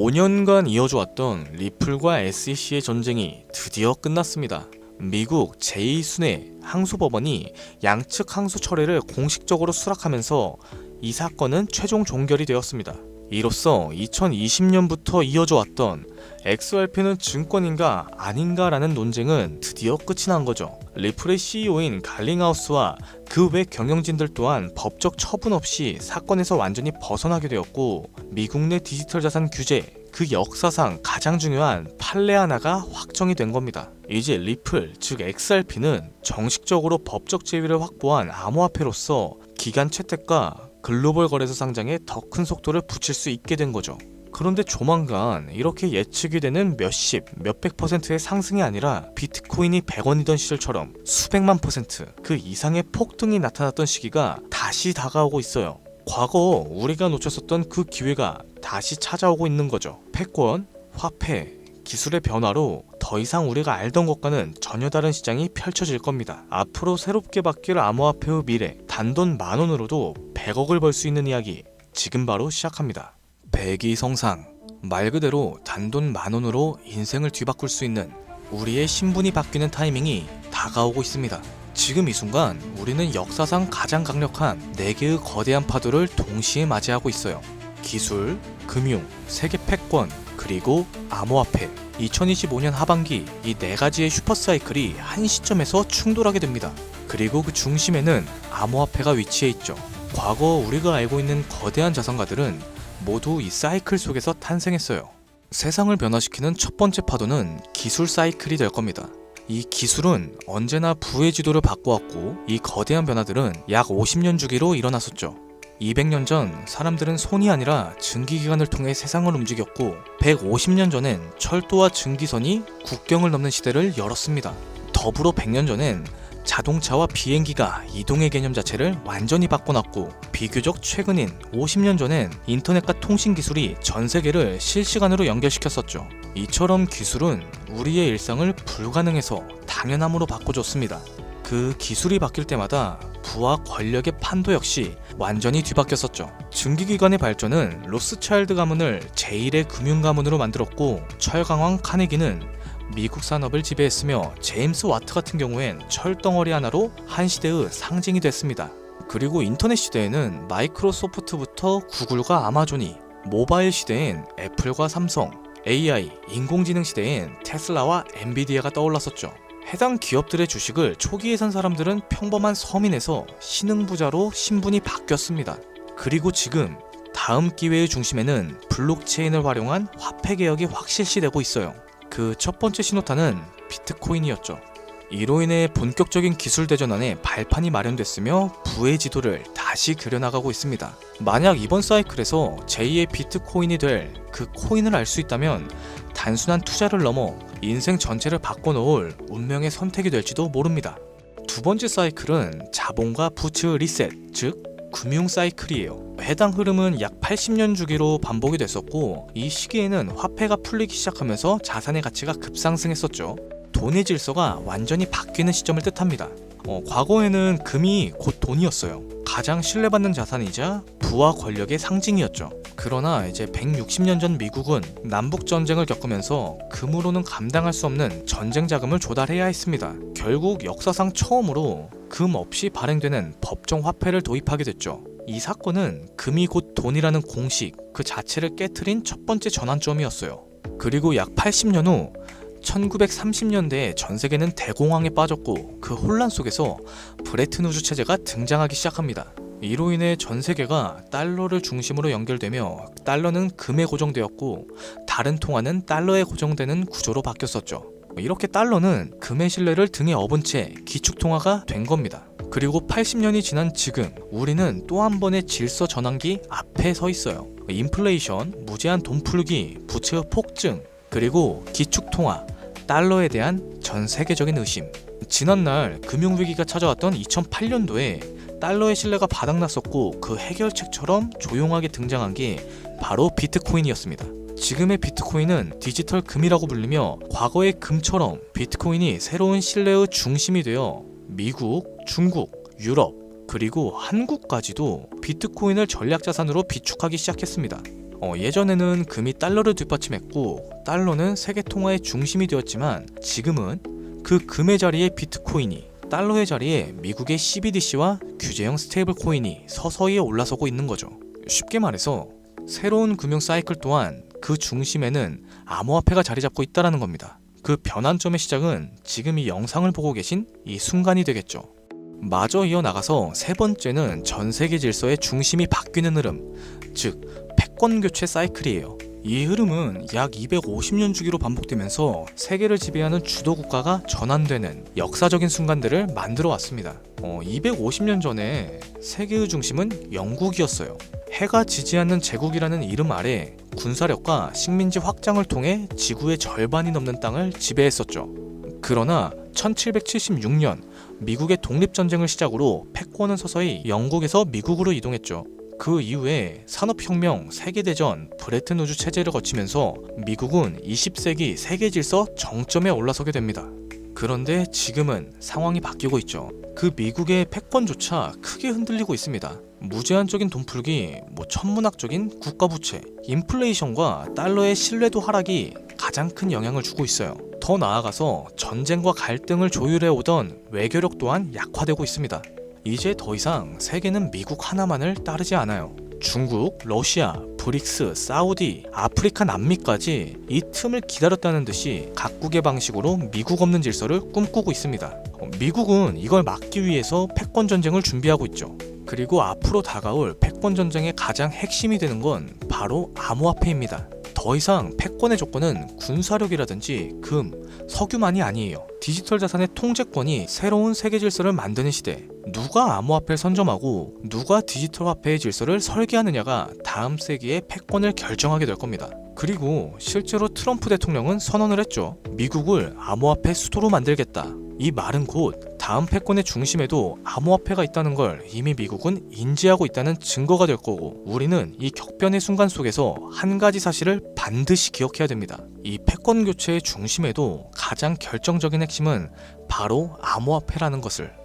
5년간 이어져 왔던 리플과 SEC의 전쟁이 드디어 끝났습니다. 미국 제2순회 항소법원이 양측 항소 철회를 공식적으로 수락하면서 이 사건은 최종 종결이 되었습니다. 이로써 2020년부터 이어져 왔던 XRP는 증권인가 아닌가라는 논쟁은 드디어 끝이 난 거죠. 리플의 CEO인 갈링하우스와 그 외 경영진들 또한 법적 처분 없이 사건에서 완전히 벗어나게 되었고 미국 내 디지털 자산 규제 그 역사상 가장 중요한 판례 하나가 확정이 된 겁니다. 이제 리플 즉 XRP는 정식적으로 법적 지위를 확보한 암호화폐로서 기간 채택과 글로벌 거래소 상장에 더 큰 속도를 붙일 수 있게 된 거죠. 그런데 조만간 이렇게 예측이 되는 몇십, 몇백 퍼센트의 상승이 아니라 비트코인이 100원이던 시절처럼 수백만 퍼센트 그 이상의 폭등이 나타났던 시기가 다시 다가오고 있어요. 과거 우리가 놓쳤었던 그 기회가 다시 찾아오고 있는 거죠. 패권, 화폐, 기술의 변화로 더 이상 우리가 알던 것과는 전혀 다른 시장이 펼쳐질 겁니다. 앞으로 새롭게 바뀔 암호화폐의 미래, 단돈 만 원으로도 100억을 벌 수 있는 이야기 지금 바로 시작합니다. 백이성상 말 그대로 단돈 만 원으로 인생을 뒤바꿀 수 있는 우리의 신분이 바뀌는 타이밍이 다가오고 있습니다. 지금 이 순간 우리는 역사상 가장 강력한 4개의 거대한 파도를 동시에 맞이하고 있어요. 기술, 금융, 세계 패권, 그리고 암호화폐. 2025년 하반기 이 네 가지의 슈퍼사이클이 한 시점에서 충돌하게 됩니다. 그리고 그 중심에는 암호화폐가 위치해 있죠. 과거 우리가 알고 있는 거대한 자산가들은 모두 이 사이클 속에서 탄생했어요. 세상을 변화시키는 첫 번째 파도는 기술 사이클이 될 겁니다. 이 기술은 언제나 부의 지도를 바꿔왔고 이 거대한 변화들은 약 50년 주기로 일어났었죠. 200년 전 사람들은 손이 아니라 증기기관을 통해 세상을 움직였고 150년 전엔 철도와 증기선이 국경을 넘는 시대를 열었습니다. 더불어 100년 전엔 자동차와 비행기가 이동의 개념 자체를 완전히 바꿔놨고 비교적 최근인 50년 전엔 인터넷과 통신 기술이 전 세계를 실시간으로 연결시켰었죠. 이처럼 기술은 우리의 일상을 불가능해서 당연함으로 바꿔줬습니다. 그 기술이 바뀔 때마다 부와 권력의 판도 역시 완전히 뒤바뀌었었죠. 증기기관의 발전은 로스차일드 가문을 제1의 금융 가문으로 만들었고 철강왕 카네기는 미국 산업을 지배했으며 제임스 와트 같은 경우엔 철덩어리 하나로 한 시대의 상징이 됐습니다. 그리고 인터넷 시대에는 마이크로소프트부터 구글과 아마존이 모바일 시대엔 애플과 삼성, AI, 인공지능 시대엔 테슬라와 엔비디아가 떠올랐었죠. 해당 기업들의 주식을 초기에 산 사람들은 평범한 서민에서 신흥부자로 신분이 바뀌었습니다. 그리고 지금 다음 기회의 중심에는 블록체인을 활용한 화폐 개혁이 확실시되고 있어요. 그 첫 번째 신호탄은 비트코인이었죠. 이로 인해 본격적인 기술 대전환에 발판이 마련됐으며 부의 지도를 다시 그려나가고 있습니다. 만약 이번 사이클에서 제2의 비트코인이 될 그 코인을 알 수 있다면 단순한 투자를 넘어 인생 전체를 바꿔놓을 운명의 선택이 될지도 모릅니다. 두 번째 사이클은 자본과 부츠의 리셋, 즉 금융 사이클이에요. 해당 흐름은 약 80년 주기로 반복이 됐었고 이 시기에는 화폐가 풀리기 시작하면서 자산의 가치가 급상승했었죠. 돈의 질서가 완전히 바뀌는 시점을 뜻합니다. 어, 과거에는 금이 곧 돈이었어요. 가장 신뢰받는 자산이자 부와 권력의 상징이었죠. 그러나 이제 160년 전 미국은 남북 전쟁을 겪으면서 금으로는 감당할 수 없는 전쟁 자금을 조달해야 했습니다. 결국 역사상 처음으로 금 없이 발행되는 법정 화폐를 도입하게 됐죠. 이 사건은 금이 곧 돈이라는 공식 그 자체를 깨트린 첫 번째 전환점이었어요. 그리고 약 80년 후 1930년대에 전 세계는 대공황에 빠졌고 그 혼란 속에서 브레튼 우주 체제가 등장하기 시작합니다. 이로 인해 전 세계가 달러를 중심으로 연결되며 달러는 금에 고정되었고 다른 통화는 달러에 고정되는 구조로 바뀌었었죠. 이렇게 달러는 금의 신뢰를 등에 업은 채 기축 통화가 된 겁니다. 그리고 80년이 지난 지금 우리는 또 한 번의 질서 전환기 앞에 서 있어요. 인플레이션, 무제한 돈 풀기, 부채의 폭증, 그리고 기축 통화, 달러에 대한 전 세계적인 의심. 지난날 금융위기가 찾아왔던 2008년도에 달러의 신뢰가 바닥났었고 그 해결책처럼 조용하게 등장한 게 바로 비트코인이었습니다. 지금의 비트코인은 디지털 금이라고 불리며 과거의 금처럼 비트코인이 새로운 신뢰의 중심이 되어 미국, 중국, 유럽, 그리고 한국까지도 비트코인을 전략 자산으로 비축하기 시작했습니다. 어, 예전에는 금이 달러를 뒷받침했고 달러는 세계 통화의 중심이 되었지만 지금은 그 금의 자리에 비트코인이 달러의 자리에 미국의 CBDC와 규제형 스테이블 코인이 서서히 올라서고 있는 거죠. 쉽게 말해서 새로운 금융 사이클 또한 그 중심에는 암호화폐가 자리 잡고 있다는 겁니다. 그 변환점의 시작은 지금 이 영상을 보고 계신 이 순간이 되겠죠. 마저 이어나가서 세 번째는 전 세계 질서의 중심이 바뀌는 흐름, 즉 패권 교체 사이클이에요. 이 흐름은 약 250년 주기로 반복되면서 세계를 지배하는 주도 국가가 전환되는 역사적인 순간들을 만들어 왔습니다. 어, 250년 전에 세계의 중심은 영국이었어요. 해가 지지 않는 제국이라는 이름 아래 군사력과 식민지 확장을 통해 지구의 절반이 넘는 땅을 지배했었죠. 그러나 1776년 미국의 독립전쟁을 시작으로 패권은 서서히 영국에서 미국으로 이동했죠. 그 이후에 산업혁명, 세계대전, 브레튼 우주 체제를 거치면서 미국은 20세기 세계 질서 정점에 올라서게 됩니다. 그런데 지금은 상황이 바뀌고 있죠. 그 미국의 패권조차 크게 흔들리고 있습니다. 무제한적인 돈풀기, 뭐 천문학적인 국가 부채, 인플레이션과 달러의 신뢰도 하락이 가장 큰 영향을 주고 있어요. 더 나아가서 전쟁과 갈등을 조율해 오던 외교력 또한 약화되고 있습니다. 이제 더 이상 세계는 미국 하나만을 따르지 않아요. 중국, 러시아, 브릭스, 사우디, 아프리카, 남미까지 이 틈을 기다렸다는 듯이 각국의 방식으로 미국 없는 질서를 꿈꾸고 있습니다. 어, 미국은 이걸 막기 위해서 패권 전쟁을 준비하고 있죠. 그리고 앞으로 다가올 패권 전쟁의 가장 핵심이 되는 건 바로 암호화폐입니다. 더 이상 패권의 조건은 군사력이라든지 금, 석유만이 아니에요. 디지털 자산의 통제권이 새로운 세계 질서를 만드는 시대. 누가 암호화폐를 선점하고 누가 디지털 화폐의 질서를 설계하느냐가 다음 세기의 패권을 결정하게 될 겁니다. 그리고 실제로 트럼프 대통령은 선언을 했죠. 미국을 암호화폐 수도로 만들겠다. 이 말은 곧 다음 패권의 중심에도 암호화폐가 있다는 걸 이미 미국은 인지하고 있다는 증거가 될 거고 우리는 이 격변의 순간 속에서 한 가지 사실을 반드시 기억해야 됩니다. 이 패권 교체의 중심에도 가장 결정적인 핵심은 바로 암호화폐라는 것을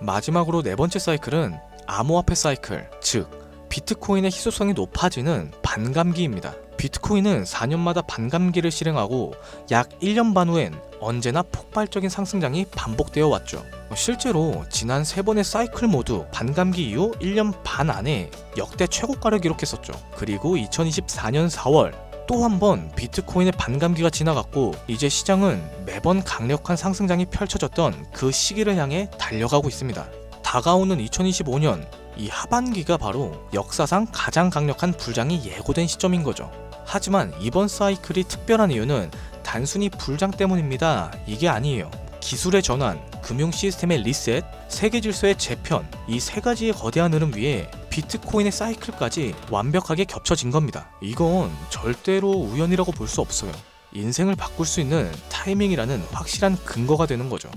마지막으로 네 번째 사이클은 암호화폐 사이클, 즉 비트코인의 희소성이 높아지는 반감기입니다. 비트코인은 4년마다 반감기를 실행하고 약 1년 반 후엔 언제나 폭발적인 상승장이 반복되어 왔죠. 실제로 지난 세 번의 사이클 모두 반감기 이후 1년 반 안에 역대 최고가를 기록했었죠. 그리고 2024년 4월 또 한 번 비트코인의 반감기가 지나갔고 이제 시장은 매번 강력한 상승장이 펼쳐졌던 그 시기를 향해 달려가고 있습니다. 다가오는 2025년 이 하반기가 바로 역사상 가장 강력한 불장이 예고된 시점인 거죠. 하지만 이번 사이클이 특별한 이유는 단순히 불장 때문입니다. 이게 아니에요. 기술의 전환, 금융 시스템의 리셋, 세계 질서의 재편, 이 세 가지의 거대한 흐름 위에 비트코인의 사이클까지 완벽하게 겹쳐진 겁니다. 이건 절대로 우연이라고 볼 수 없어요. 인생을 바꿀 수 있는 타이밍이라는 확실한 근거가 되는 거죠.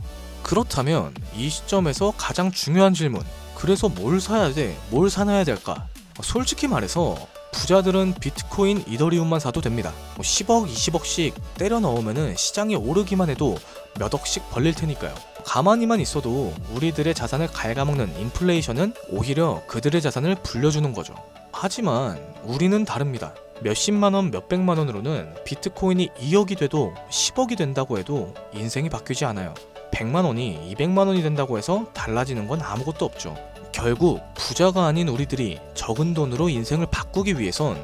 그렇다면 이 시점에서 가장 중요한 질문, 그래서 뭘 사야 돼? 뭘 사놔야 될까? 솔직히 말해서 부자들은 비트코인, 이더리움만 사도 됩니다. 뭐 10억, 20억씩 때려 넣으면 시장이 오르기만 해도 몇 억씩 벌릴 테니까요. 가만히만 있어도 우리들의 자산을 갉아먹는 인플레이션은 오히려 그들의 자산을 불려주는 거죠. 하지만 우리는 다릅니다. 몇십만 원, 몇백만 원으로는 비트코인이 2억이 돼도 10억이 된다고 해도 인생이 바뀌지 않아요. 100만 원이 200만 원이 된다고 해서 달라지는 건 아무것도 없죠. 결국 부자가 아닌 우리들이 적은 돈으로 인생을 바꾸기 위해선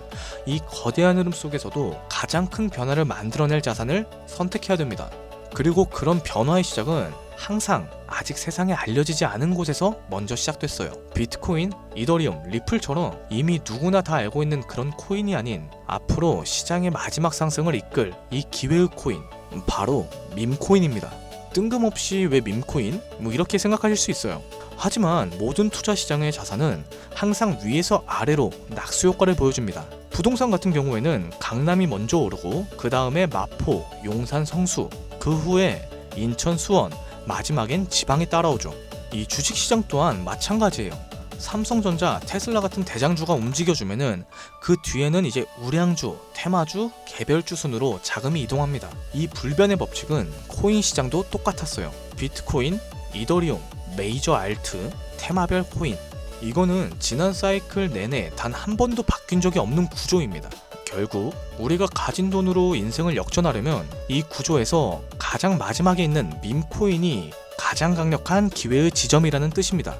이 거대한 흐름 속에서도 가장 큰 변화를 만들어낼 자산을 선택해야 됩니다. 그리고 그런 변화의 시작은 항상 아직 세상에 알려지지 않은 곳에서 먼저 시작됐어요. 비트코인, 이더리움, 리플처럼 이미 누구나 다 알고 있는 그런 코인이 아닌 앞으로 시장의 마지막 상승을 이끌 이 기회의 코인, 바로 밈코인입니다. 뜬금없이 왜 밈코인? 뭐 이렇게 생각하실 수 있어요. 하지만 모든 투자 시장의 자산은 항상 위에서 아래로 낙수 효과를 보여줍니다. 부동산 같은 경우에는 강남이 먼저 오르고 그 다음에 마포, 용산, 성수, 그 후에 인천, 수원, 마지막엔 지방이 따라오죠. 이 주식 시장 또한 마찬가지예요. 삼성전자, 테슬라 같은 대장주가 움직여주면은 그 뒤에는 이제 우량주, 테마주, 개별주 순으로 자금이 이동합니다. 이 불변의 법칙은 코인 시장도 똑같았어요. 비트코인, 이더리움, 메이저 알트, 테마별 코인 이거는 지난 사이클 내내 단 한 번도 바뀐 적이 없는 구조입니다. 결국 우리가 가진 돈으로 인생을 역전하려면 이 구조에서 가장 마지막에 있는 밈코인이 가장 강력한 기회의 지점이라는 뜻입니다.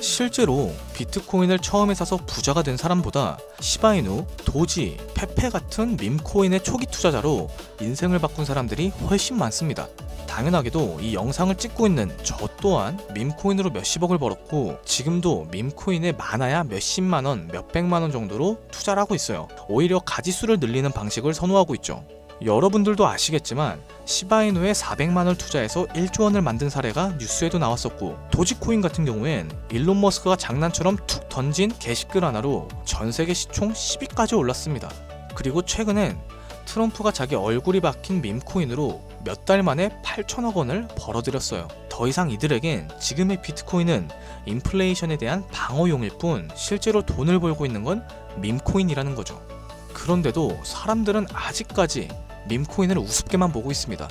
실제로 비트코인을 처음에 사서 부자가 된 사람보다 시바이누, 도지, 페페 같은 밈코인의 초기 투자자로 인생을 바꾼 사람들이 훨씬 많습니다. 당연하게도 이 영상을 찍고 있는 저 또한 밈코인으로 몇십억을 벌었고 지금도 밈코인에 많아야 몇십만 원, 몇백만 원 정도로 투자를 하고 있어요. 오히려 가지수를 늘리는 방식을 선호하고 있죠. 여러분들도 아시겠지만 시바이누에 400만 원을 투자해서 1조 원을 만든 사례가 뉴스에도 나왔었고 도지코인 같은 경우엔 일론 머스크가 장난처럼 툭 던진 게시글 하나로 전 세계 시총 10위까지 올랐습니다. 그리고 최근엔 트럼프가 자기 얼굴이 박힌 밈코인으로 몇 달 만에 8천억 원을 벌어들였어요. 더 이상 이들에겐 지금의 비트코인은 인플레이션에 대한 방어용일 뿐 실제로 돈을 벌고 있는 건 밈코인이라는 거죠. 그런데도 사람들은 아직까지 밈코인을 우습게만 보고 있습니다.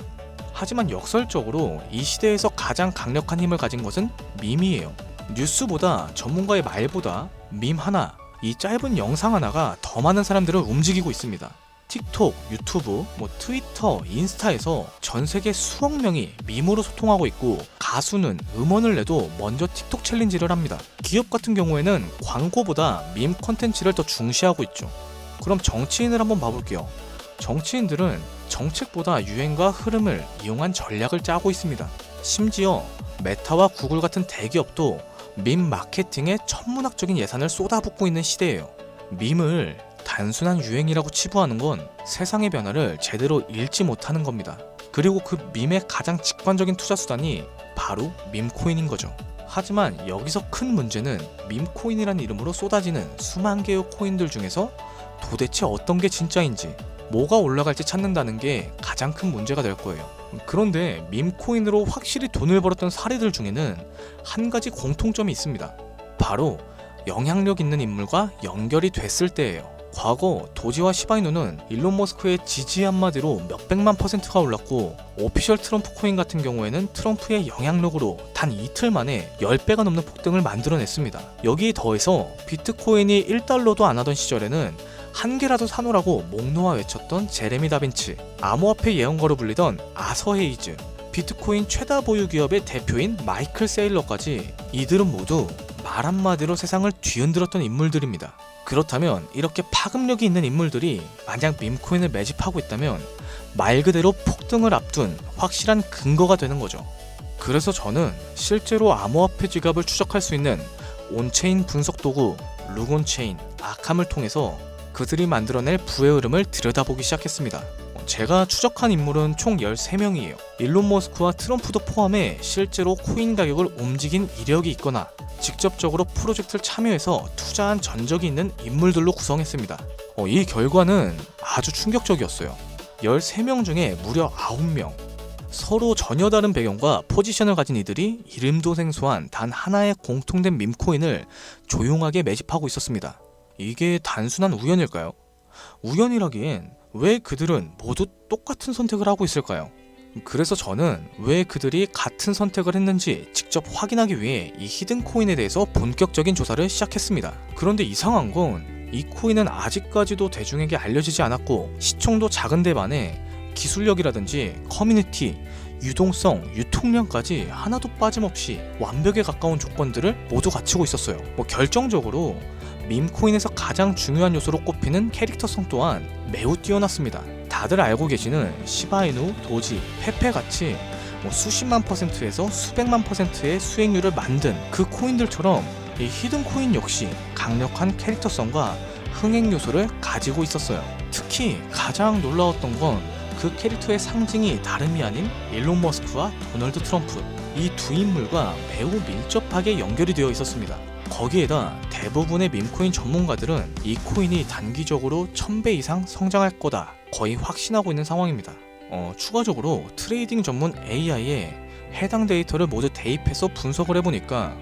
하지만 역설적으로 이 시대에서 가장 강력한 힘을 가진 것은 밈이에요. 뉴스보다 전문가의 말보다 밈 하나, 이 짧은 영상 하나가 더 많은 사람들을 움직이고 있습니다. 틱톡, 유튜브, 뭐 트위터, 인스타에서 전 세계 수억 명이 밈으로 소통하고 있고 가수는 음원을 내도 먼저 틱톡 챌린지를 합니다. 기업 같은 경우에는 광고보다 밈 컨텐츠를 더 중시하고 있죠. 그럼 정치인을 한번 봐볼게요. 정치인들은 정책보다 유행과 흐름을 이용한 전략을 짜고 있습니다. 심지어 메타와 구글 같은 대기업도 밈 마케팅에 천문학적인 예산을 쏟아붓고 있는 시대예요. 밈을 단순한 유행이라고 치부하는 건 세상의 변화를 제대로 읽지 못하는 겁니다. 그리고 그 밈의 가장 직관적인 투자 수단이 바로 밈코인인 거죠. 하지만 여기서 큰 문제는 밈코인이라는 이름으로 쏟아지는 수만 개의 코인들 중에서 도대체 어떤 게 진짜인지 뭐가 올라갈지 찾는다는 게 가장 큰 문제가 될 거예요. 그런데 밈코인으로 확실히 돈을 벌었던 사례들 중에는 한 가지 공통점이 있습니다. 바로 영향력 있는 인물과 연결이 됐을 때예요. 과거 도지와 시바이누는 일론 머스크의 지지 한마디로 몇백만 퍼센트가 올랐고 오피셜 트럼프 코인 같은 경우에는 트럼프의 영향력으로 단 이틀 만에 10배가 넘는 폭등을 만들어냈습니다. 여기에 더해서 비트코인이 1달러도 안 하던 시절에는 한 개라도 사놓으라고 목 놓아 외쳤던 제레미 다빈치, 암호화폐 예언가로 불리던 아서 헤이즈, 비트코인 최다 보유 기업의 대표인 마이클 세일러까지 이들은 모두 말 한마디로 세상을 뒤흔들었던 인물들입니다. 그렇다면 이렇게 파급력이 있는 인물들이 만약 밈코인을 매집하고 있다면 말 그대로 폭등을 앞둔 확실한 근거가 되는 거죠. 그래서 저는 실제로 암호화폐 지갑을 추적할 수 있는 온체인 분석 도구 루곤체인 아캄을 통해서 그들이 만들어낼 부의 흐름을 들여다보기 시작했습니다. 제가 추적한 인물은 총 13명이에요. 일론 머스크와 트럼프도 포함해 실제로 코인 가격을 움직인 이력이 있거나 직접적으로 프로젝트를 참여해서 투자한 전적이 있는 인물들로 구성했습니다. 어, 이 결과는 아주 충격적이었어요. 13명 중에 무려 9명. 서로 전혀 다른 배경과 포지션을 가진 이들이 이름도 생소한 단 하나의 공통된 밈코인을 조용하게 매집하고 있었습니다. 이게 단순한 우연일까요? 우연이라기엔 왜 그들은 모두 똑같은 선택을 하고 있을까요? 그래서 저는 왜 그들이 같은 선택을 했는지 직접 확인하기 위해 이 히든 코인에 대해서 본격적인 조사를 시작했습니다. 그런데 이상한 건 이 코인은 아직까지도 대중에게 알려지지 않았고 시총도 작은 데 반해 기술력이라든지 커뮤니티, 유동성, 유통량까지 하나도 빠짐없이 완벽에 가까운 조건들을 모두 갖추고 있었어요. 뭐 결정적으로 밈코인에서 가장 중요한 요소로 꼽히는 캐릭터성 또한 매우 뛰어났습니다. 다들 알고 계시는 시바이누, 도지, 페페 같이 뭐 수십만 퍼센트에서 수백만 퍼센트의 수익률을 만든 그 코인들처럼 이 히든 코인 역시 강력한 캐릭터성과 흥행 요소를 가지고 있었어요. 특히 가장 놀라웠던 건 그 캐릭터의 상징이 다름이 아닌 일론 머스크와 도널드 트럼프 이 두 인물과 매우 밀접하게 연결이 되어 있었습니다. 거기에다 대부분의 밈코인 전문가들은 이 코인이 단기적으로 1000배 이상 성장할 거다 거의 확신하고 있는 상황입니다. 어, 추가적으로 트레이딩 전문 AI에 해당 데이터를 모두 대입해서 분석을 해보니까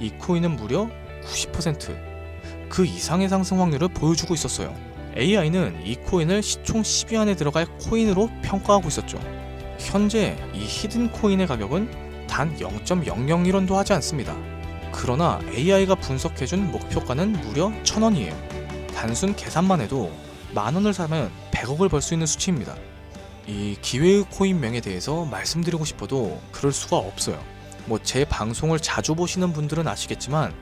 이 코인은 무려 90%그 이상의 상승 확률을 보여주고 있었어요. AI는 이 코인을 시총 10위 안에 들어갈 코인으로 평가하고 있었죠. 현재 이 히든 코인의 가격은 단 0.001원도 하지 않습니다. 그러나 AI가 분석해준 목표가는 무려 1000원이에요. 단순 계산만 해도 만 원을 사면 100억을 벌 수 있는 수치입니다. 이 기회의 코인명에 대해서 말씀드리고 싶어도 그럴 수가 없어요. 뭐 제 방송을 자주 보시는 분들은 아시겠지만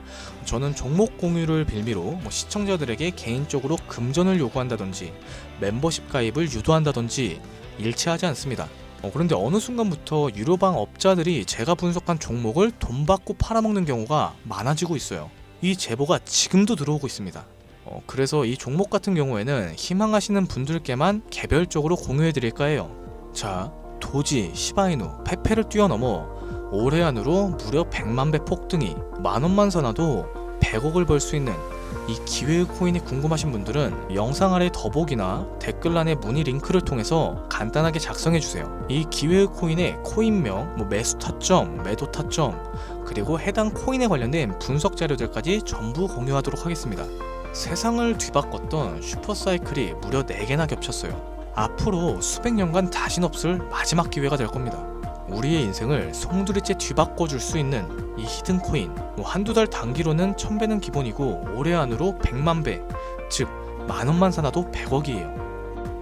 저는 종목 공유를 빌미로 뭐 시청자들에게 개인적으로 금전을 요구한다든지 멤버십 가입을 유도한다든지 일치하지 않습니다. 어, 그런데 어느 순간부터 유료방 업자들이 제가 분석한 종목을 돈 받고 팔아먹는 경우가 많아지고 있어요. 이 제보가 지금도 들어오고 있습니다. 어, 그래서 이 종목 같은 경우에는 희망하시는 분들께만 개별적으로 공유해 드릴까 해요. 자, 도지, 시바이누, 페페를 뛰어넘어 올해 안으로 무려 100만 배 폭등이 만 원만 사놔도 100억을 벌 수 있는 이 기회의 코인이 궁금하신 분들은 영상 아래 더보기나 댓글란의 문의 링크를 통해서 간단하게 작성해 주세요. 이 기회의 코인의 코인명, 뭐 매수 타점, 매도 타점, 그리고 해당 코인에 관련된 분석 자료들까지 전부 공유하도록 하겠습니다. 세상을 뒤바꿨던 슈퍼사이클이 무려 4개나 겹쳤어요. 앞으로 수백 년간 다신 없을 마지막 기회가 될 겁니다. 우리의 인생을 송두리째 뒤바꿔 줄 수 있는 이 히든 코인 뭐 한두 달 단기로는 1000배는 기본이고 올해 안으로 100만 배, 즉 만 원만 사놔도 100억이에요.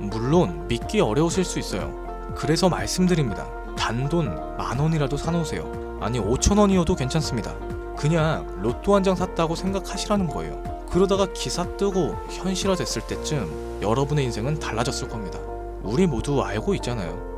물론 믿기 어려우실 수 있어요. 그래서 말씀드립니다. 단돈 만 원이라도 사놓으세요. 아니 5천 원이어도 괜찮습니다. 그냥 로또 한 장 샀다고 생각하시라는 거예요. 그러다가 기사 뜨고 현실화 됐을 때쯤 여러분의 인생은 달라졌을 겁니다. 우리 모두 알고 있잖아요.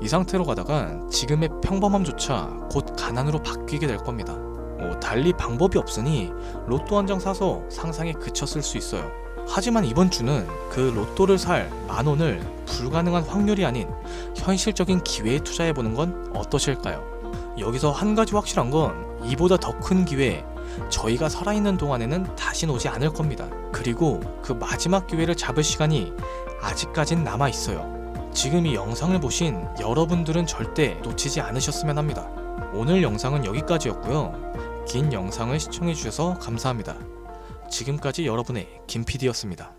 이 상태로 가다간 지금의 평범함조차 곧 가난으로 바뀌게 될 겁니다. 뭐 달리 방법이 없으니 로또 한 장 사서 상상에 그쳤을 수 있어요. 하지만 이번 주는 그 로또를 살 만 원을 불가능한 확률이 아닌 현실적인 기회에 투자해 보는 건 어떠실까요? 여기서 한 가지 확실한 건 이보다 더 큰 기회 저희가 살아있는 동안에는 다시 오지 않을 겁니다. 그리고 그 마지막 기회를 잡을 시간이 아직까진 남아 있어요. 지금 이 영상을 보신 여러분들은 절대 놓치지 않으셨으면 합니다. 오늘 영상은 여기까지였고요. 긴 영상을 시청해주셔서 감사합니다. 지금까지 여러분의 김PD였습니다.